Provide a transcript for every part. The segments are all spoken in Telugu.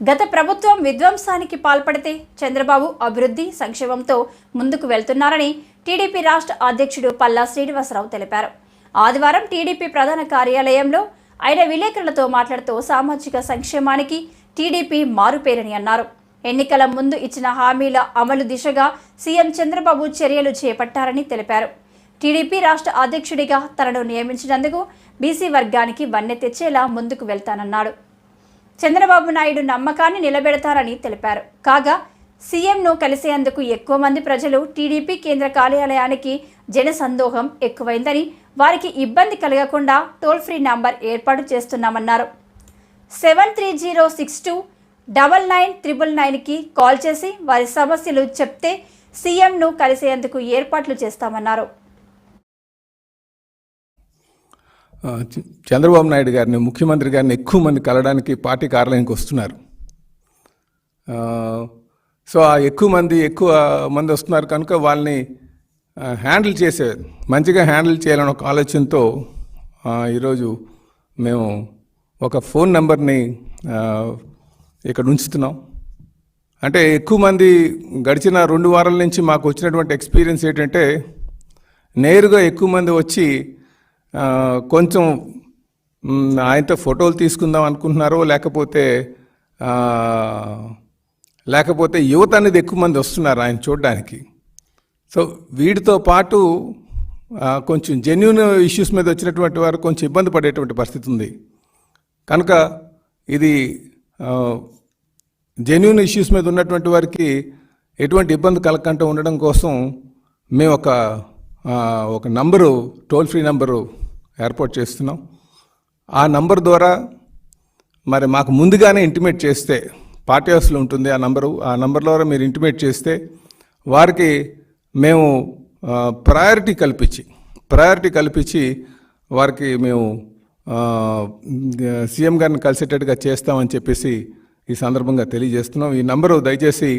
గత ప్రభుత్వం విధ్వంసానికి పాల్పడితే చంద్రబాబు అభివృద్ధి సంక్షేమంతో ముందుకు వెళ్తున్నారని టీడీపీ రాష్ట్ర అధ్యక్షుడు పల్లా శ్రీనివాసరావు తెలిపారు. ఆదివారం టీడీపీ ప్రధాన కార్యాలయంలో ఆయన విలేకరులతో మాట్లాడుతూ సామాజిక సంక్షేమానికి టీడీపీ మారుపేరని అన్నారు. ఎన్నికల ముందు ఇచ్చిన హామీల అమలు దిశగా సీఎం చంద్రబాబు చర్యలు చేపట్టారని తెలిపారు. టీడీపీ రాష్ట్ర అధ్యక్షుడిగా తనను నియమించినందుకు బీసీ వర్గానికి వన్నె తెచ్చేలా ముందుకు వెళ్తానన్నాడు. చంద్రబాబు నాయుడు నమ్మకాన్ని నిలబెడతారని తెలిపారు. కాగా సీఎంను కలిసేందుకు ఎక్కువ మంది ప్రజలు టీడీపీ కేంద్ర కార్యాలయానికి జన సందోహం ఎక్కువైందని వారికి ఇబ్బంది కలగకుండా టోల్ ఫ్రీ నంబర్ ఏర్పాటు చేస్తున్నామన్నారు. Seven three zero six two double nine triple నైన్కి కాల్ చేసి వారి సమస్యలు చెప్తే సీఎంను కలిసేందుకు ఏర్పాట్లు చేస్తామన్నారు. చంద్రబాబు నాయుడు గారిని ముఖ్యమంత్రి గారిని ఎక్కువ మంది కలవడానికి పార్టీ కార్యాలయానికి వస్తున్నారు. సో ఆ ఎక్కువ మంది ఎక్కువ మంది వస్తున్నారు కనుక వాళ్ళని హ్యాండిల్ చేసే మంచిగా హ్యాండిల్ చేయాలని ఒక ఆలోచనతో ఈరోజు మేము ఒక ఫోన్ నెంబర్ని ఇక్కడ ఉంచుతున్నాం. అంటే ఎక్కువ మంది గడిచిన రెండు వారాల నుంచి మాకు వచ్చినటువంటి ఎక్స్పీరియన్స్ ఏంటంటే నేరుగా ఎక్కువ మంది వచ్చి కొంచెం ఆయనతో ఫోటోలు తీసుకుందాం అనుకుంటున్నారో లేకపోతే లేకపోతే యువత అనేది ఎక్కువ మంది వస్తున్నారు ఆయన చూడడానికి. సో వీటితో పాటు కొంచెం జెన్యున్ ఇష్యూస్ మీద వచ్చినటువంటి వారు కొంచెం ఇబ్బంది పడేటువంటి పరిస్థితి ఉంది. కనుక ఇది జెన్యున్ ఇష్యూస్ మీద ఉన్నటువంటి వారికి ఎటువంటి ఇబ్బంది కలగకుండా ఉండడం కోసం మేము ఒక ఒక నంబరు టోల్ ఫ్రీ నంబరు ఏర్పాటు చేస్తున్నాం. ఆ నంబర్ ద్వారా మరి మాకు ముందుగానే ఇంటిమేట్ చేస్తే పార్టీ హౌస్లో ఉంటుంది ఆ నంబరు. ఆ నంబర్ ద్వారా మీరు ఇంటిమేట్ చేస్తే వారికి మేము ప్రయారిటీ కల్పించి ప్రయారిటీ కల్పించి వారికి మేము సీఎం గారిని కలిసేటట్టుగా చేస్తామని చెప్పేసి ఈ సందర్భంగా తెలియజేస్తున్నాం. ఈ నంబరు దయచేసి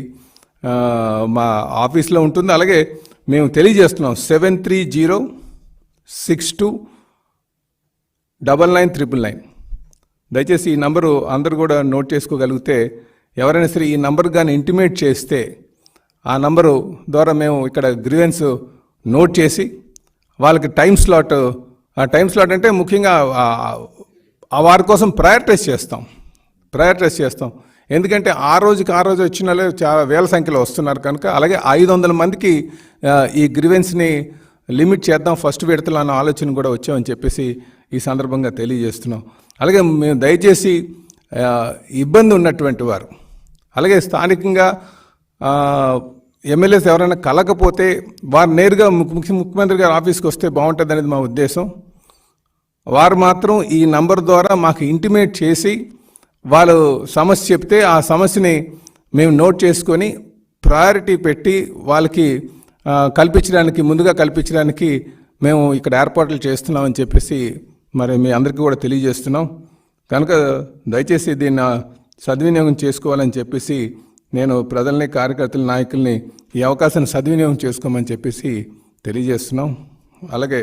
మా ఆఫీస్లో ఉంటుంది. అలాగే మేము తెలియజేస్తున్నాం seven three zero six two double nine triple nine. దయచేసి ఈ నంబరు అందరు కూడా నోట్ చేసుకోగలిగితే ఎవరైనా సరే ఈ నంబర్ కానీ ఇంటిమేట్ చేస్తే ఆ నంబరు ద్వారా మేము ఇక్కడ గ్రీవెన్స్ నోట్ చేసి వాళ్ళకి టైం స్లాట్ ఆ టైం స్లాట్ అంటే ముఖ్యంగా ఆ- వారి కోసం ప్రయారిటైజ్ చేస్తాం. ప్రయారిటైజ్ చేస్తాం. ఎందుకంటే ఆ రోజుకి ఆ రోజు వచ్చిన చాలా వేల సంఖ్యలో వస్తున్నారు కనుక అలాగే ఐదు వందల మందికి ఈ గ్రివెన్స్ని లిమిట్ చేద్దాం ఫస్ట్ విడతలు అన్న ఆలోచన కూడా వచ్చామని చెప్పేసి ఈ సందర్భంగా తెలియజేస్తున్నాం. అలాగే మేము దయచేసి ఇబ్బంది ఉన్నటువంటి వారు అలాగే స్థానికంగా ఎమ్మెల్యేస్ ఎవరైనా కలకపోతే వారు నేరుగా ముఖ్య ముఖ్యమంత్రి గారి ఆఫీస్కి వస్తే బాగుంటుంది అనేది మా ఉద్దేశం. వారు మాత్రం ఈ నంబర్ ద్వారా మాకు ఇంటిమేట్ చేసి వాళ్ళు సమస్య చెప్తే ఆ సమస్యని మేము నోట్ చేసుకొని ప్రయారిటీ పెట్టి వాళ్ళకి కల్పించడానికి ముందుగా కల్పించడానికి మేము ఇక్కడ ఏర్పాట్లు చేస్తున్నామని చెప్పేసి మరి మీ అందరికీ కూడా తెలియజేస్తున్నాం. కనుక దయచేసి దీన్ని సద్వినియోగం చేసుకోవాలని చెప్పేసి నేను ప్రజల్ని కార్యకర్తల నాయకుల్ని ఈ అవకాశాన్ని సద్వినియోగం చేసుకోమని చెప్పేసి తెలియజేస్తున్నాం. అలాగే